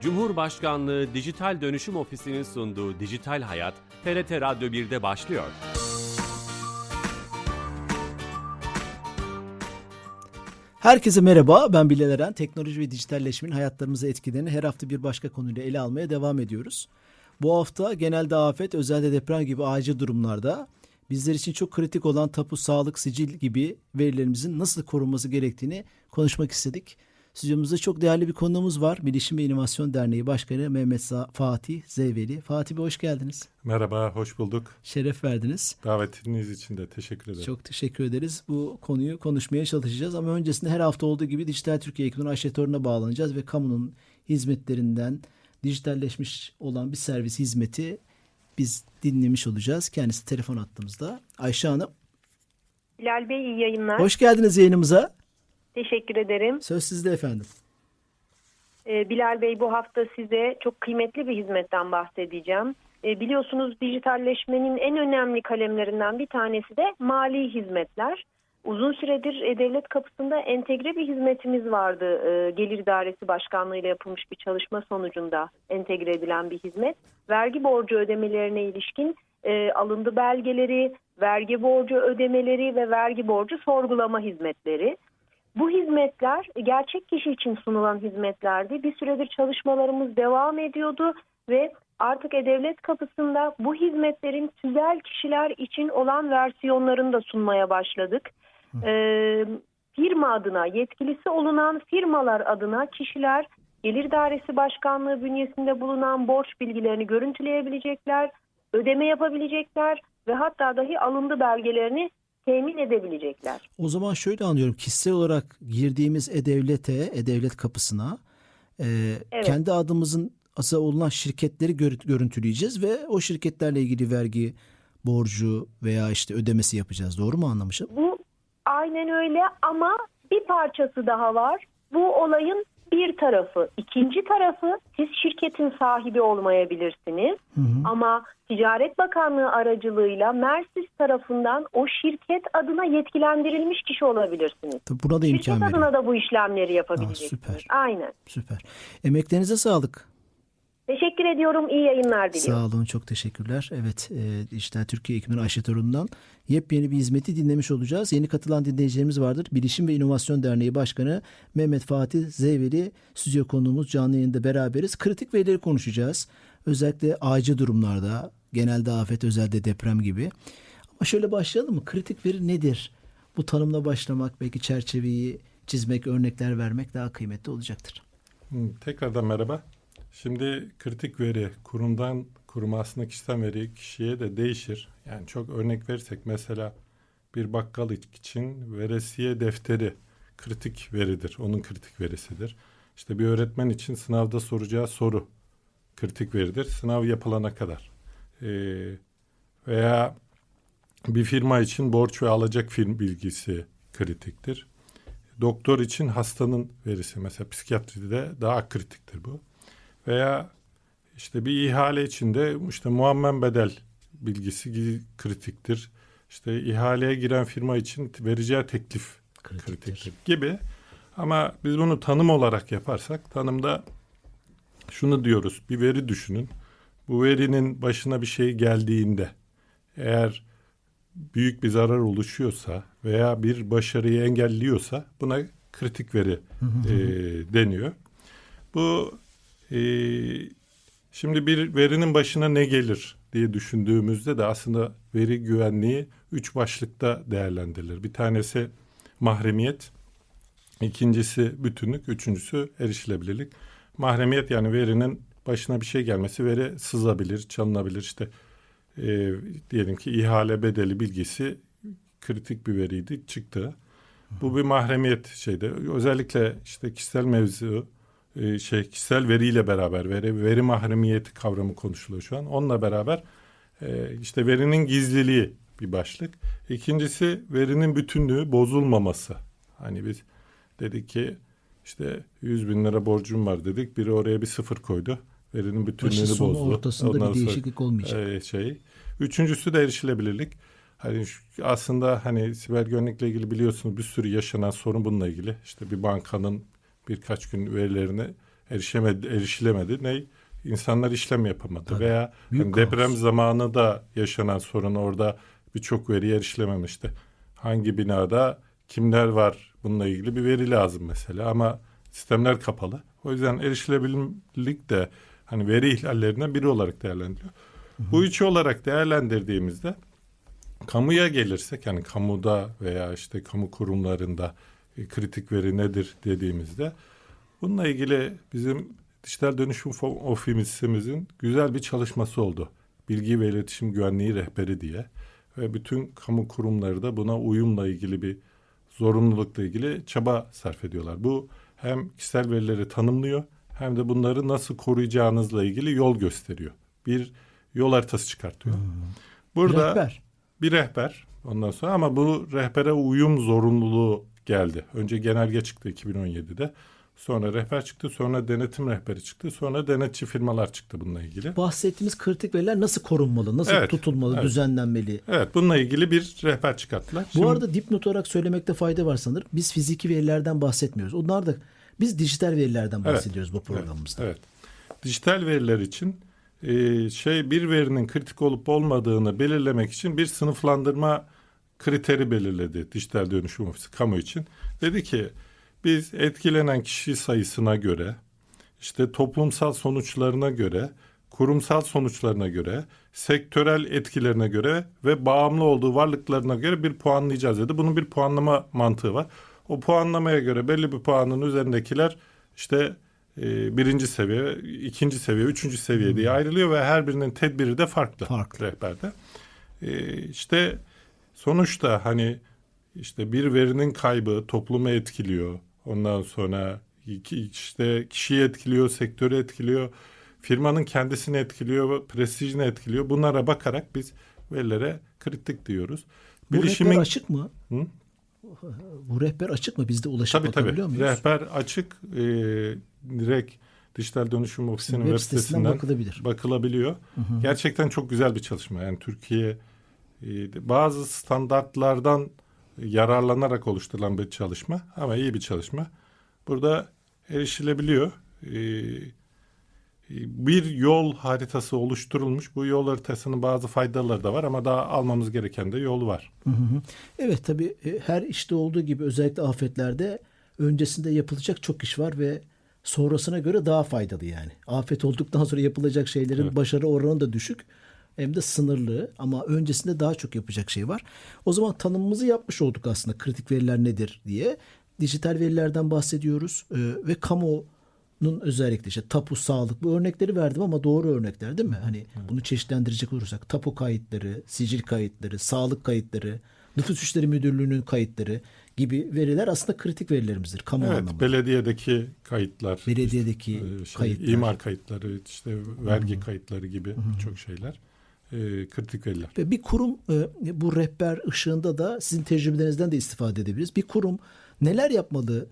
Cumhurbaşkanlığı Dijital Dönüşüm Ofisi'nin sunduğu Dijital Hayat, TRT Radyo 1'de başlıyor. Herkese merhaba, ben Bilal Eren. Teknoloji ve dijitalleşmenin hayatlarımıza etkilerini her hafta bir başka konuyla ele almaya devam ediyoruz. Bu hafta genelde afet, özelde deprem gibi acil durumlarda bizler için çok kritik olan tapu, sağlık, sicil gibi verilerimizin nasıl korunması gerektiğini konuşmak istedik. Stüdyomuzda çok değerli bir konuğumuz var. Bilişim ve İnovasyon Derneği Başkanı Mehmet Fatih Zeyveli. Fatih Bey hoş geldiniz. Merhaba, hoş bulduk. Şeref verdiniz. Davetiniz için de teşekkür ederim. Çok teşekkür ederiz. Bu konuyu konuşmaya çalışacağız ama öncesinde her hafta olduğu gibi Dijital Türkiye ekibinin aşetörüne bağlanacağız ve kamunun hizmetlerinden dijitalleşmiş olan bir servis hizmeti biz dinlemiş olacağız. Kendisi telefon attığımızda. Ayşe Hanım Bilal Bey iyi yayınlar. hoş geldiniz yayınımıza. Teşekkür ederim. Söz sizde efendim. Ee, Bilal Bey bu hafta size çok kıymetli bir hizmetten bahsedeceğim. Ee, biliyorsunuz dijitalleşmenin en önemli kalemlerinden bir tanesi de mali hizmetler. Uzun süredir e, devlet kapısında entegre bir hizmetimiz vardı. Ee, Gelir İdaresi Başkanlığı ile yapılmış bir çalışma sonucunda entegre edilen bir hizmet. Vergi borcu ödemelerine ilişkin e, alındı belgeleri, vergi borcu ödemeleri ve vergi borcu sorgulama hizmetleri. Bu hizmetler gerçek kişi için sunulan hizmetlerdi. Bir süredir çalışmalarımız devam ediyordu ve artık E-Devlet kapısında bu hizmetlerin tüzel kişiler için olan versiyonlarını da sunmaya başladık. Ee, firma adına, yetkilisi olunan firmalar adına kişiler Gelir Dairesi Başkanlığı bünyesinde bulunan borç bilgilerini görüntüleyebilecekler, ödeme yapabilecekler ve hatta dahi alındı belgelerini temin edebilecekler. O zaman şöyle anlıyorum. Kişisel olarak girdiğimiz E-Devlet'e, E-Devlet kapısına e, Evet. kendi adımızın asıl olunan şirketleri gör- görüntüleyeceğiz ve o şirketlerle ilgili vergi borcu veya işte ödemesi yapacağız. Doğru mu anlamışım? Bu aynen öyle ama bir parçası daha var. Bu olayın bir tarafı. İkinci tarafı siz şirketin sahibi olmayabilirsiniz. Hı hı. Ama Ticaret Bakanlığı aracılığıyla Mersis tarafından o şirket adına yetkilendirilmiş kişi olabilirsiniz. Tabii buna da Şirket imkan veriyor. adına da bu işlemleri yapabileceksiniz. süper. Aynen. Süper. Emeklerinize sağlık. Teşekkür ediyorum. İyi yayınlar diliyorum. Sağ olun. Çok teşekkürler. Evet. E, Dijital Türkiye ekibinin Ayşe Torun'dan yepyeni bir hizmeti dinlemiş olacağız. Yeni katılan dinleyicilerimiz vardır. Bilişim ve İnovasyon Derneği Başkanı Mehmet Fatih Zeyveli stüdyo konuğumuz canlı yayında beraberiz. Kritik verileri konuşacağız. Özellikle acil durumlarda, genelde afet, özelde deprem gibi. Ama şöyle başlayalım mı? Kritik veri nedir? Bu tanımla başlamak, belki çerçeveyi çizmek, örnekler vermek daha kıymetli olacaktır. Tekrardan merhaba. Şimdi kritik veri kurumdan kuruma aslında kişisel veri kişiye de değişir. Yani çok örnek verirsek mesela bir bakkal için veresiye defteri kritik veridir. Onun kritik verisidir. İşte bir öğretmen için sınavda soracağı soru kritik veridir. Sınav yapılana kadar. Ee, veya bir firma için borç ve alacak firm bilgisi kritiktir. Doktor için hastanın verisi mesela psikiyatride daha kritiktir bu. Veya işte bir ihale içinde işte muammen bedel bilgisi gi- kritiktir. İşte ihaleye giren firma için vereceği teklif Kritiktir. kritiktir gibi. Ama biz bunu tanım olarak yaparsak tanımda şunu diyoruz. Bir veri düşünün. Bu verinin başına bir şey geldiğinde eğer büyük bir zarar oluşuyorsa veya bir başarıyı engelliyorsa buna kritik veri e, deniyor. Bu şimdi bir verinin başına ne gelir diye düşündüğümüzde de aslında veri güvenliği üç başlıkta değerlendirilir. Bir tanesi mahremiyet, ikincisi bütünlük, üçüncüsü erişilebilirlik. Mahremiyet yani verinin başına bir şey gelmesi veri sızabilir, çalınabilir. İşte e, diyelim ki ihale bedeli bilgisi kritik bir veriydi çıktı. Bu bir mahremiyet şeyde. Özellikle işte kişisel mevzu e, şey kişisel veriyle beraber veri veri mahremiyeti kavramı konuşuluyor şu an. Onunla beraber e, işte verinin gizliliği bir başlık. İkincisi verinin bütünlüğü bozulmaması. Hani biz dedik ki işte 100 bin lira borcum var dedik. Biri oraya bir sıfır koydu. Verinin bütünlüğünü Başı sonu bozdu. ortasında Ondan bir sonra- değişiklik olmayacak. e, şey. Üçüncüsü de erişilebilirlik. Hani şu- aslında hani siber güvenlikle ilgili biliyorsunuz bir sürü yaşanan sorun bununla ilgili. İşte bir bankanın birkaç gün verilerine erişemedi, erişilemedi. Ne? İnsanlar işlem yapamadı Tabii. veya Büyük hani deprem kaos. zamanı da yaşanan sorun orada birçok veri erişilememişti. Hangi binada kimler var bununla ilgili bir veri lazım mesela ama sistemler kapalı. O yüzden erişilebilirlik de hani veri ihlallerinden biri olarak değerlendiriliyor. Bu üçü olarak değerlendirdiğimizde kamuya gelirsek yani kamuda veya işte kamu kurumlarında kritik veri nedir dediğimizde bununla ilgili bizim dijital dönüşüm ofisimizin güzel bir çalışması oldu. Bilgi ve iletişim güvenliği rehberi diye ve bütün kamu kurumları da buna uyumla ilgili bir zorunlulukla ilgili çaba sarf ediyorlar. Bu hem kişisel verileri tanımlıyor hem de bunları nasıl koruyacağınızla ilgili yol gösteriyor. Bir yol haritası çıkartıyor. Burada Rehber. bir rehber ondan sonra ama bu rehbere uyum zorunluluğu geldi. Önce genelge çıktı 2017'de. Sonra rehber çıktı, sonra denetim rehberi çıktı, sonra denetçi firmalar çıktı bununla ilgili. Bahsettiğimiz kritik veriler nasıl korunmalı, nasıl Evet, tutulmalı, evet. düzenlenmeli? Evet, bununla ilgili bir rehber çıkarttılar. Bu Şimdi- arada dipnot olarak söylemekte fayda var sanırım. Biz fiziki verilerden bahsetmiyoruz. Onlar da biz dijital verilerden Evet, bahsediyoruz bu programımızda. Evet. Dijital veriler için e, şey bir verinin kritik olup olmadığını belirlemek için bir sınıflandırma kriteri belirledi dijital dönüşüm ofisi kamu için. Dedi ki biz etkilenen kişi sayısına göre işte toplumsal sonuçlarına göre kurumsal sonuçlarına göre, sektörel etkilerine göre ve bağımlı olduğu varlıklarına göre bir puanlayacağız dedi. Bunun bir puanlama mantığı var. O puanlamaya göre belli bir puanın üzerindekiler işte e, birinci seviye, ikinci seviye, üçüncü seviye diye ayrılıyor ve her birinin tedbiri de farklı, Farklı. rehberde. E, işte sonuçta hani işte bir verinin kaybı toplumu etkiliyor. Ondan sonra işte kişiyi etkiliyor, sektörü etkiliyor, firmanın kendisini etkiliyor, prestijini etkiliyor. Bunlara bakarak biz verilere kritik diyoruz. Bu Bilişimin rehber açık mı? Hı? Bu rehber açık mı? Biz de ulaşıp tabii tabii bakabiliyor muyuz? rehber açık e, direkt dijital dönüşüm ofisinin Web web, sitesinden sitesinden bakılabilir. bakılabiliyor. Gerçekten çok güzel bir çalışma. Yani Türkiye bazı standartlardan yararlanarak oluşturulan bir çalışma ama iyi bir çalışma. Burada erişilebiliyor. E, bir yol haritası oluşturulmuş. Bu yol haritasının bazı faydaları da var ama daha almamız gereken de yol var. Hı hı. Evet tabii e, her işte olduğu gibi özellikle afetlerde öncesinde yapılacak çok iş var ve sonrasına göre daha faydalı yani. Afet olduktan sonra yapılacak şeylerin Evet. başarı oranı da düşük hem de sınırlı ama öncesinde daha çok yapacak şey var. O zaman tanımımızı yapmış olduk aslında kritik veriler nedir diye. Dijital verilerden bahsediyoruz e, ve kamunun özellikle işte tapu, sağlık bu örnekleri verdim ama doğru örnekler değil mi? Hani bunu çeşitlendirecek olursak tapu kayıtları, sicil kayıtları, sağlık kayıtları, nüfus işleri müdürlüğünün kayıtları gibi veriler aslında kritik verilerimizdir kamu Evet, anlamında. belediyedeki kayıtlar, Belediyedeki e, şey, kayıtlar. imar kayıtları, işte vergi kayıtları gibi çok şeyler e, kritik veriler. Ve bir kurum e, bu rehber ışığında da sizin tecrübelerinizden de istifade edebiliriz. Bir kurum neler yapmalı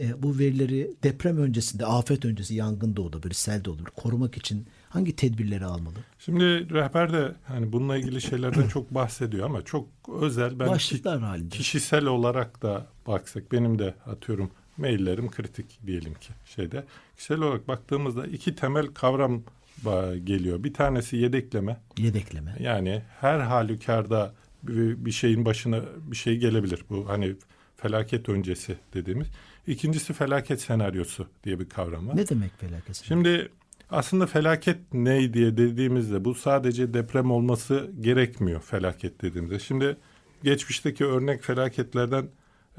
e, bu verileri deprem öncesinde, afet öncesi, yangın da böyle sel de olur. Korumak için hangi tedbirleri almalı? Şimdi rehber de hani bununla ilgili şeylerden çok bahsediyor ama çok özel ben ki- Başlıklar halinde. kişisel olarak da baksak benim de atıyorum maillerim kritik diyelim ki şeyde. Kişisel olarak baktığımızda iki temel kavram geliyor. Bir tanesi yedekleme. Yedekleme. Yani her halükarda bir, şeyin başına bir şey gelebilir. Bu hani felaket öncesi dediğimiz. İkincisi felaket senaryosu diye bir kavram var. Ne demek felaket? Şimdi aslında felaket ne diye dediğimizde bu sadece deprem olması gerekmiyor felaket dediğimizde. Şimdi geçmişteki örnek felaketlerden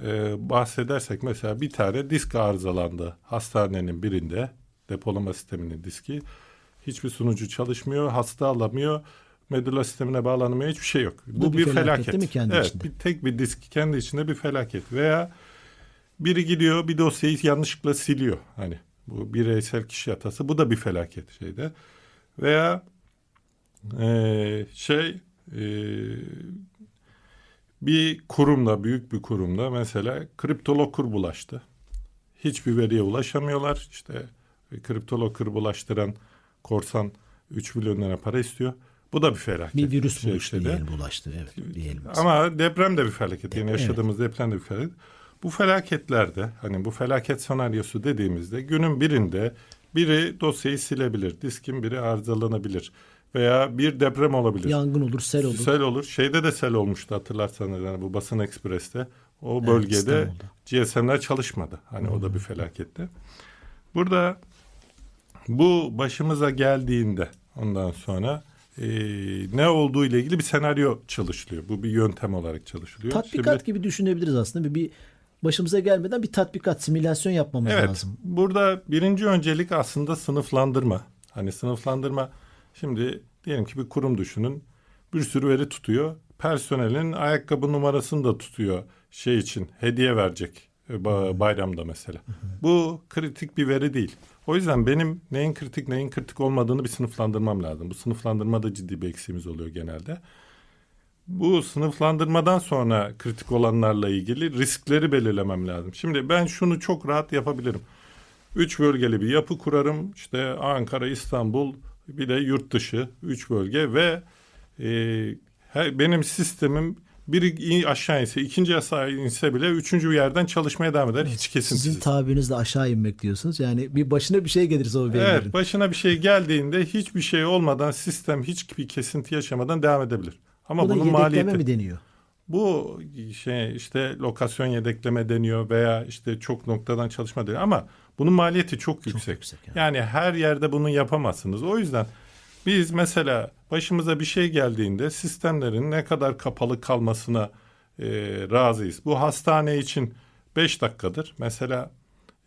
e, bahsedersek mesela bir tane disk arızalandı hastanenin birinde depolama sisteminin diski. Hiçbir sunucu çalışmıyor, hasta alamıyor, medulla sistemine bağlanamıyor, hiçbir şey yok. Bu, da bir bir felaket felaket. değil mi kendi evet, içinde? bir tek bir disk kendi içinde bir felaket veya biri gidiyor bir dosyayı yanlışlıkla siliyor. Hani bu bireysel kişi hatası bu da bir felaket şeyde. Veya eee, şey eee, bir kurumda büyük bir kurumda mesela kriptolokur bulaştı. Hiçbir veriye ulaşamıyorlar. İşte kriptolokur bulaştıran korsan 3 milyon lira para istiyor. Bu da bir felaket. Bir virüs Şey buluştu işte diyelim, bulaştı. Evet, diyelim. Ama deprem de bir felaket. Yani Evet. yaşadığımız deprem de bir felaket. Bu felaketlerde hani bu felaket senaryosu dediğimizde günün birinde biri dosyayı silebilir, diskin biri arızalanabilir veya bir deprem olabilir. Yangın olur, sel olur. Sel olur. Şeyde de sel olmuştu hatırlarsanız yani bu Basın Ekspres'te. O Evet, bölgede İstanbul'da. GSM'ler çalışmadı. Hani o da bir felaketti. Burada bu başımıza geldiğinde ondan sonra e, ne olduğu ile ilgili bir senaryo çalışılıyor. Bu bir yöntem olarak çalışılıyor. Tatbikat Şimdi- gibi düşünebiliriz aslında. Bir, bir başımıza gelmeden bir tatbikat, simülasyon yapmamız Evet. lazım. Burada birinci öncelik aslında sınıflandırma. Hani sınıflandırma şimdi diyelim ki bir kurum düşünün. Bir sürü veri tutuyor. Personelin ayakkabı numarasını da tutuyor şey için hediye verecek e, ba- bayramda mesela. Bu kritik bir veri değil. O yüzden benim neyin kritik neyin kritik olmadığını bir sınıflandırmam lazım. Bu sınıflandırmada ciddi bir eksiğimiz oluyor genelde. Bu sınıflandırmadan sonra kritik olanlarla ilgili riskleri belirlemem lazım. Şimdi ben şunu çok rahat yapabilirim. Üç bölgeli bir yapı kurarım. İşte Ankara, İstanbul, bir de yurt dışı üç bölge ve e, benim sistemim biri aşağı inse, ikinci aşağı inse bile üçüncü yerden çalışmaya devam eder. Hiç kesintisiz. Sizin tabirinizle aşağı inmek diyorsunuz. Yani bir başına bir şey gelirse o verilerin. Evet, başına bir şey geldiğinde hiçbir şey olmadan sistem hiçbir kesinti yaşamadan devam edebilir. Ama Bu bunun maliyeti mi deniyor? Bu şey işte lokasyon yedekleme deniyor veya işte çok noktadan çalışma deniyor ama bunun maliyeti çok yüksek. yüksek yani. yani. her yerde bunu yapamazsınız. O yüzden biz mesela başımıza bir şey geldiğinde sistemlerin ne kadar kapalı kalmasına e, razıyız. Bu hastane için 5 dakikadır. Mesela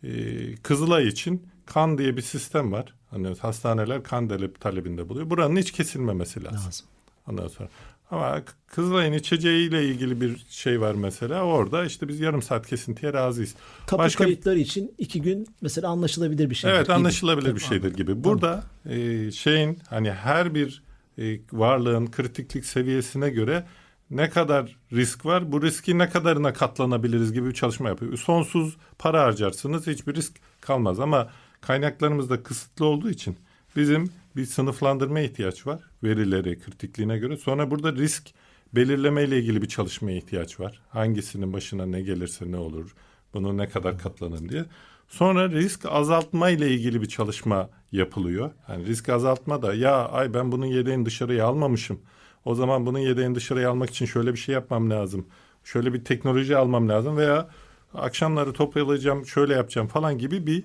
e, Kızılay için kan diye bir sistem var. Hani hastaneler kan talebinde buluyor. Buranın hiç kesilmemesi lazım. Lazım. Ondan sonra. Ama Kızılay'ın içeceğiyle ilgili bir şey var mesela. Orada işte biz yarım saat kesintiye razıyız. Tapu Başka- kayıtları için iki gün mesela anlaşılabilir bir şey. Evet anlaşılabilir bir şeydir gibi. Burada e, şeyin hani her bir e, varlığın kritiklik seviyesine göre ne kadar risk var, bu riski ne kadarına katlanabiliriz gibi bir çalışma yapıyor. Sonsuz para harcarsınız hiçbir risk kalmaz ama kaynaklarımız da kısıtlı olduğu için bizim bir sınıflandırma ihtiyaç var verileri kritikliğine göre. Sonra burada risk belirleme ile ilgili bir çalışmaya ihtiyaç var. Hangisinin başına ne gelirse ne olur, bunu ne kadar katlanır diye. Sonra risk azaltma ile ilgili bir çalışma yapılıyor. Yani risk azaltma da ya ay ben bunun yedeğini dışarıya almamışım. O zaman bunun yedeğini dışarıya almak için şöyle bir şey yapmam lazım. Şöyle bir teknoloji almam lazım veya akşamları toparlayacağım, şöyle yapacağım falan gibi bir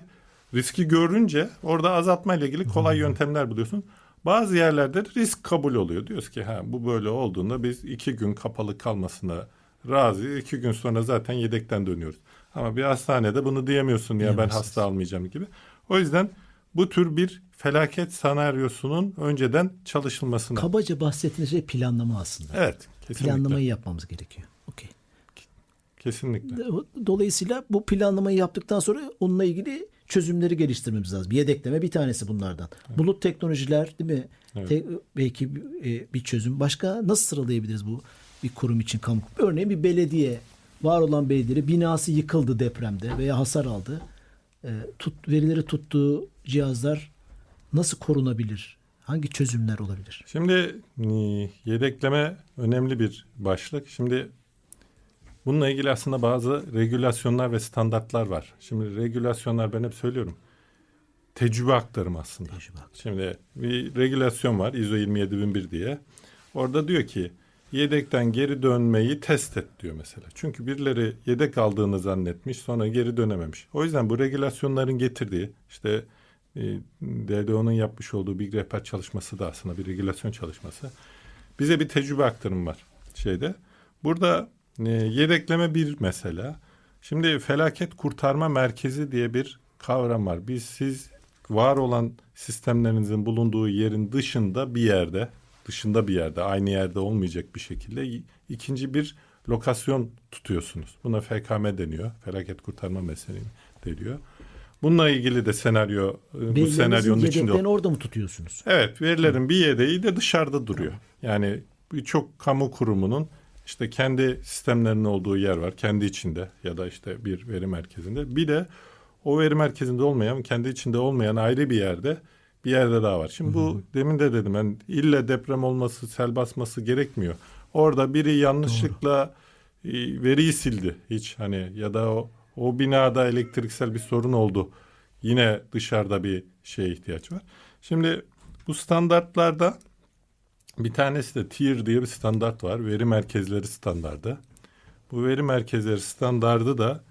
riski görünce orada azaltma ile ilgili kolay yöntemler buluyorsun. Bazı yerlerde risk kabul oluyor. Diyoruz ki ha bu böyle olduğunda biz iki gün kapalı kalmasına razı. iki gün sonra zaten yedekten dönüyoruz. Ama bir hastanede bunu diyemiyorsun ya ben hasta almayacağım gibi. O yüzden bu tür bir felaket senaryosunun önceden çalışılmasına. Kabaca bahsettiğiniz şey planlama aslında. evet, kesinlikle. Planlamayı yapmamız gerekiyor. Okey. Kesinlikle. Dolayısıyla bu planlamayı yaptıktan sonra onunla ilgili çözümleri geliştirmemiz lazım. Yedekleme bir tanesi bunlardan. Bulut teknolojiler değil mi? Evet. Te- belki bir, e, bir çözüm. Başka nasıl sıralayabiliriz bu bir kurum için kamu? Örneğin bir belediye var olan belediye binası yıkıldı depremde veya hasar aldı. E, tut, verileri tuttuğu cihazlar nasıl korunabilir? Hangi çözümler olabilir? Şimdi e, yedekleme önemli bir başlık. Şimdi bununla ilgili aslında bazı regülasyonlar ve standartlar var. Şimdi regülasyonlar ben hep söylüyorum. Tecrübe aktarım aslında. Tecrübe aktarımı. Şimdi bir regülasyon var ISO 27001 diye. Orada diyor ki yedekten geri dönmeyi test et diyor mesela. Çünkü birileri yedek aldığını zannetmiş sonra geri dönememiş. O yüzden bu regülasyonların getirdiği işte e, DDO'nun yapmış olduğu bir rehber çalışması da aslında bir regülasyon çalışması. Bize bir tecrübe aktarım var şeyde. Burada e, yedekleme bir mesela. Şimdi felaket kurtarma merkezi diye bir kavram var. Biz siz var olan sistemlerinizin bulunduğu yerin dışında bir yerde, dışında bir yerde, aynı yerde olmayacak bir şekilde ikinci bir lokasyon tutuyorsunuz. Buna FKM deniyor. Felaket kurtarma meselesi deniyor. Bununla ilgili de senaryo e, bu senaryonun içinde. orada mı tutuyorsunuz? Evet, verilerin bir yedeği de dışarıda duruyor. Yani birçok kamu kurumunun işte kendi sistemlerinin olduğu yer var. Kendi içinde ya da işte bir veri merkezinde. Bir de o veri merkezinde olmayan, kendi içinde olmayan ayrı bir yerde bir yerde daha var. Şimdi bu demin de dedim ben ille deprem olması, sel basması gerekmiyor. Orada biri yanlışlıkla e, veriyi sildi hiç hani ya da o, o binada elektriksel bir sorun oldu. yine dışarıda bir şeye ihtiyaç var. Şimdi bu standartlarda bir tanesi de TIR diye bir standart var. Veri merkezleri standardı. Bu veri merkezleri standardı da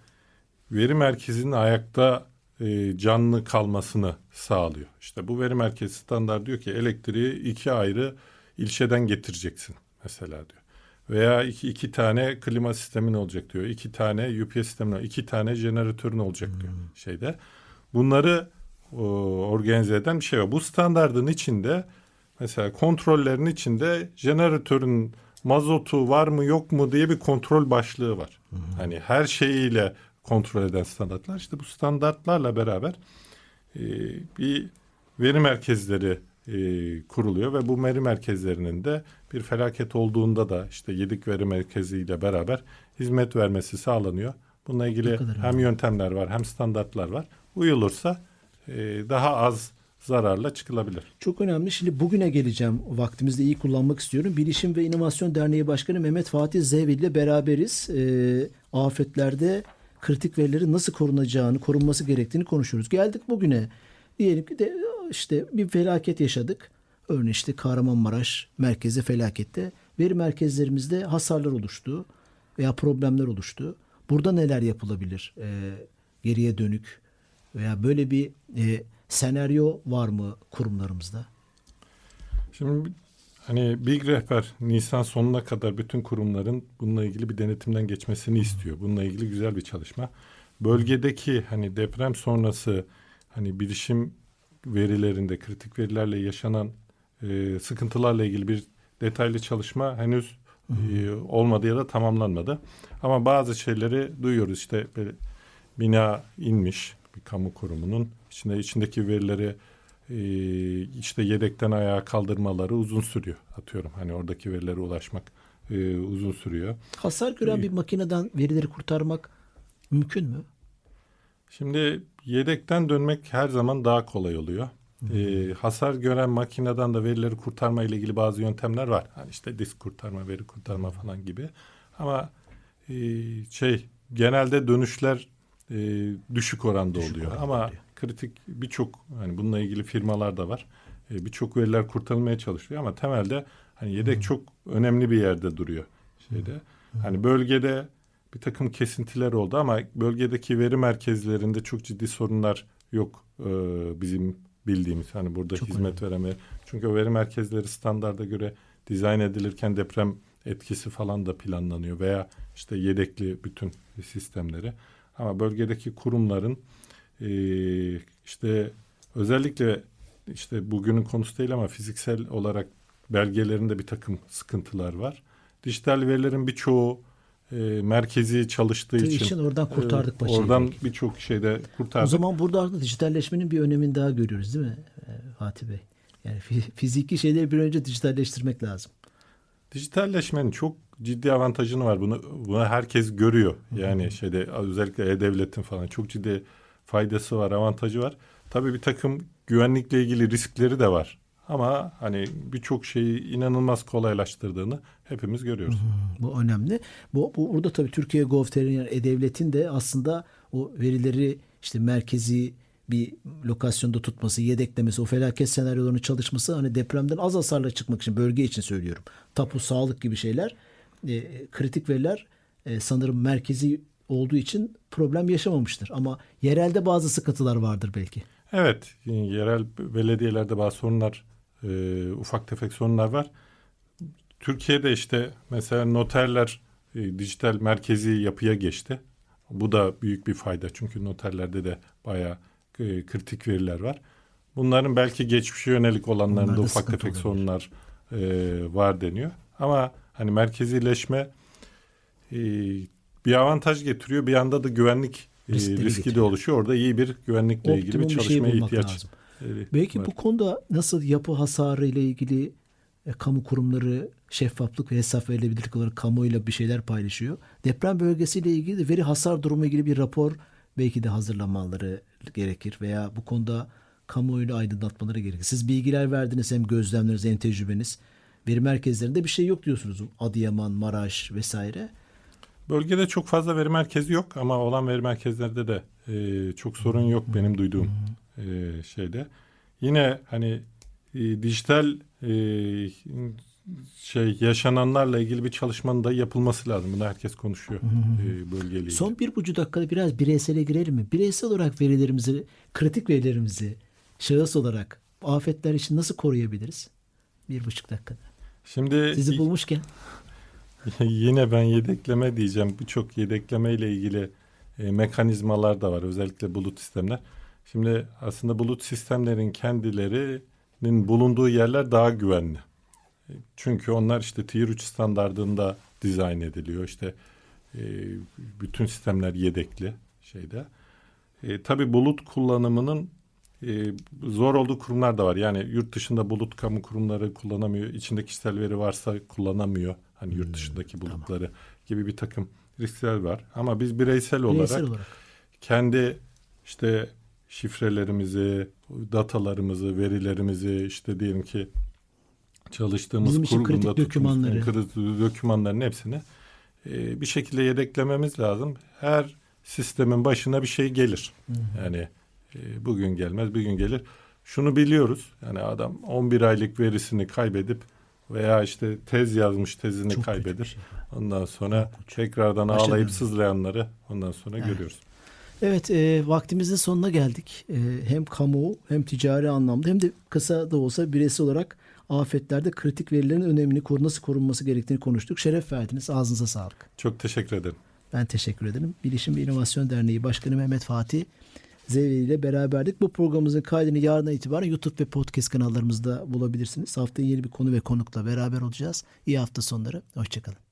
veri merkezinin ayakta e, canlı kalmasını sağlıyor. İşte bu veri merkezi standart diyor ki elektriği iki ayrı ilçeden getireceksin mesela diyor. Veya iki, iki tane klima sistemin olacak diyor. iki tane UPS sistemin iki tane jeneratörün olacak diyor şeyde. Bunları o, organize eden bir şey var. Bu standardın içinde mesela kontrollerin içinde jeneratörün mazotu var mı yok mu diye bir kontrol başlığı var. Hani her şeyiyle kontrol eden standartlar. İşte bu standartlarla beraber e, bir veri merkezleri e, kuruluyor ve bu veri merkezlerinin de bir felaket olduğunda da işte yedik veri merkeziyle beraber hizmet vermesi sağlanıyor. Bununla ilgili hem yöntemler var hem standartlar var. Uyulursa e, daha az zararla çıkılabilir. Çok önemli. Şimdi bugüne geleceğim. Vaktimizi iyi kullanmak istiyorum. Bilişim ve İnovasyon Derneği Başkanı Mehmet Fatih Zevil ile beraberiz. Ee, afetlerde kritik verilerin nasıl korunacağını, korunması gerektiğini konuşuyoruz. Geldik bugüne. Diyelim ki de işte bir felaket yaşadık. Örneğin işte Kahramanmaraş merkezi felakette veri merkezlerimizde hasarlar oluştu veya problemler oluştu. Burada neler yapılabilir Ee, geriye dönük veya böyle bir e, senaryo var mı kurumlarımızda? Şimdi hani Big Rehber Nisan sonuna kadar bütün kurumların bununla ilgili bir denetimden geçmesini istiyor. Bununla ilgili güzel bir çalışma. Bölgedeki hani deprem sonrası hani bilişim verilerinde kritik verilerle yaşanan e, sıkıntılarla ilgili bir detaylı çalışma henüz e, olmadı ya da tamamlanmadı. Ama bazı şeyleri duyuyoruz. İşte böyle bina inmiş bir kamu kurumunun içinde içindeki verileri e, işte yedekten ayağa kaldırmaları uzun sürüyor. Atıyorum hani oradaki verilere ulaşmak e, uzun sürüyor. Hasar gören bir makineden verileri kurtarmak mümkün mü? Şimdi yedekten dönmek her zaman daha kolay oluyor. Ee, hasar gören makineden de verileri kurtarma ile ilgili bazı yöntemler var. Hani işte disk kurtarma, veri kurtarma falan gibi. Ama e, şey genelde dönüşler e, düşük oranda Düşük oluyor. oranda Ama oluyor. kritik birçok hani bununla ilgili firmalar da var. E, birçok veriler kurtarılmaya çalışıyor ama temelde hani yedek çok önemli bir yerde duruyor şeyde. Hani bölgede bir takım kesintiler oldu ama bölgedeki veri merkezlerinde çok ciddi sorunlar yok e, bizim bildiğimiz. Hani burada Çok hizmet veremeye. Çünkü o veri merkezleri standarda göre dizayn edilirken deprem etkisi falan da planlanıyor veya işte yedekli bütün sistemleri. Ama bölgedeki kurumların e, işte özellikle işte bugünün konusu değil ama fiziksel olarak belgelerinde bir takım sıkıntılar var. Dijital verilerin birçoğu e, merkezi çalıştığı Için, için, oradan kurtardık e, paçayı. oradan belki. birçok şeyde O kurtardık. zaman burada dijitalleşmenin bir önemini daha görüyoruz değil mi e, Fatih Bey? Yani fi- fiziki şeyleri bir önce dijitalleştirmek lazım. Dijitalleşmenin çok ciddi avantajını var. Bunu, bunu herkes görüyor. Yani şeyde özellikle e-devletin falan çok ciddi faydası var, avantajı var. Tabii bir takım güvenlikle ilgili riskleri de var. Ama hani birçok şeyi inanılmaz kolaylaştırdığını hepimiz görüyoruz. Bu önemli. Bu, bu burada tabii Türkiye Gov.tr'in yani E-Devlet'in de aslında o verileri işte merkezi bir lokasyonda tutması, yedeklemesi, o felaket senaryolarını çalışması hani depremden az hasarla çıkmak için bölge için söylüyorum. Tapu, sağlık gibi şeyler e, kritik veriler e, sanırım merkezi olduğu için problem yaşamamıştır. Ama yerelde bazı sıkıntılar vardır belki. Evet, yerel belediyelerde bazı sorunlar, e, ufak tefek sorunlar var. Türkiye'de işte mesela noterler e, dijital merkezi yapıya geçti. Bu da büyük bir fayda çünkü noterlerde de bayağı e, kritik veriler var. Bunların belki geçmişe yönelik olanlarında Onlarda ufak tefek olabilir. sorunlar e, var deniyor. Ama hani merkezileşme e, bir avantaj getiriyor. Bir yanda da güvenlik e, riski de getiriyor. oluşuyor. Orada iyi bir güvenlikle ilgili Optimum bir bir şey çalışmaya bulmak ihtiyaç lazım. e, Belki var. bu konuda nasıl yapı hasarı ile ilgili e, kamu kurumları şeffaflık ve hesap verilebilirlik olarak kamuoyuyla bir şeyler paylaşıyor. Deprem bölgesiyle ilgili de veri hasar durumu ilgili bir rapor belki de hazırlamaları gerekir veya bu konuda kamuoyunu aydınlatmaları gerekir. Siz bilgiler verdiniz hem gözlemleriniz hem tecrübeniz. Veri merkezlerinde bir şey yok diyorsunuz. Adıyaman, Maraş vesaire. Bölgede çok fazla veri merkezi yok ama olan veri merkezlerde de Ee, çok sorun yok benim duyduğum e, şeyde. Yine hani e, dijital e, şey yaşananlarla ilgili bir çalışmanın da yapılması lazım. Bunu herkes konuşuyor e, bölgeyle. Son bir buçuk dakikada biraz bireysele girelim mi? Bireysel olarak verilerimizi, kritik verilerimizi şahıs olarak afetler için nasıl koruyabiliriz? Bir buçuk dakikada. Şimdi Sizi bulmuşken. Yine ben yedekleme diyeceğim. Birçok yedekleme ile ilgili e, mekanizmalar da var. Özellikle bulut sistemler. Şimdi aslında bulut sistemlerin kendilerinin bulunduğu yerler daha güvenli. Çünkü onlar işte Tier 3 standardında dizayn ediliyor. İşte e, bütün sistemler yedekli şeyde. E, tabii bulut kullanımının e, zor olduğu kurumlar da var. Yani yurt dışında bulut kamu kurumları kullanamıyor. İçinde kişisel veri varsa kullanamıyor. Hani yurt dışındaki bulutları gibi bir takım riskler var. Ama biz bireysel, Bireysel olarak, olarak. kendi işte şifrelerimizi, datalarımızı, verilerimizi işte diyelim ki çalıştığımız Bizim için kurumda kritik tuttuğumuz dokümanları. kritik dokümanların hepsini e, bir şekilde yedeklememiz lazım. Her sistemin başına bir şey gelir. Yani e, bugün gelmez, bir gün gelir. Şunu biliyoruz. Yani adam 11 aylık verisini kaybedip veya işte tez yazmış tezini Çok kaybedip şey. ondan sonra tekrardan Başa ağlayıp sızlayanları ondan sonra Evet. görüyoruz. Evet, e, vaktimizin sonuna geldik. E, hem kamu hem ticari anlamda hem de kısa da olsa bireysel olarak afetlerde kritik verilerin önemini nasıl korunması gerektiğini konuştuk. Şeref verdiniz. Ağzınıza sağlık. Çok teşekkür ederim. Ben teşekkür ederim. Bilişim ve İnovasyon Derneği Başkanı Mehmet Fatih Zeveli ile beraberdik. Bu programımızın kaydını yarından itibaren YouTube ve podcast kanallarımızda bulabilirsiniz. Haftaya yeni bir konu ve konukla beraber olacağız. İyi hafta sonları. Hoşçakalın.